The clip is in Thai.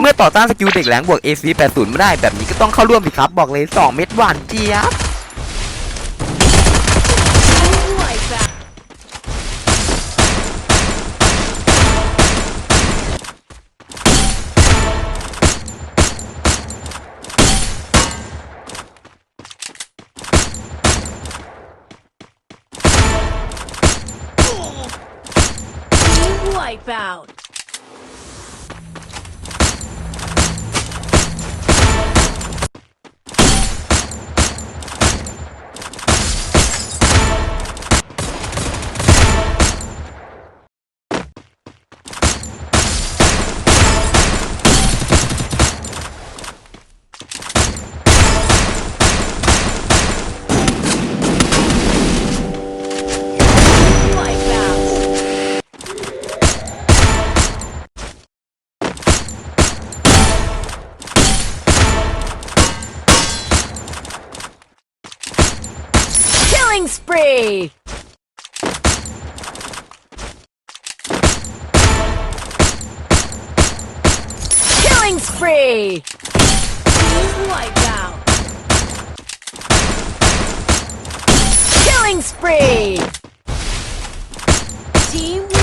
เมื่อต่อต้านสกิลเด็กแหลงบวก AC 80 ไม่ได้แบบนี้ก็ต้องเข้าร่วมสิครับ บอกเลย 2 เม็ดหวานเจี๊ยบ Wipeout. Team Wipeout. Wipeout. Killing spree! Killing spree! Wipeout! Killing spree! Team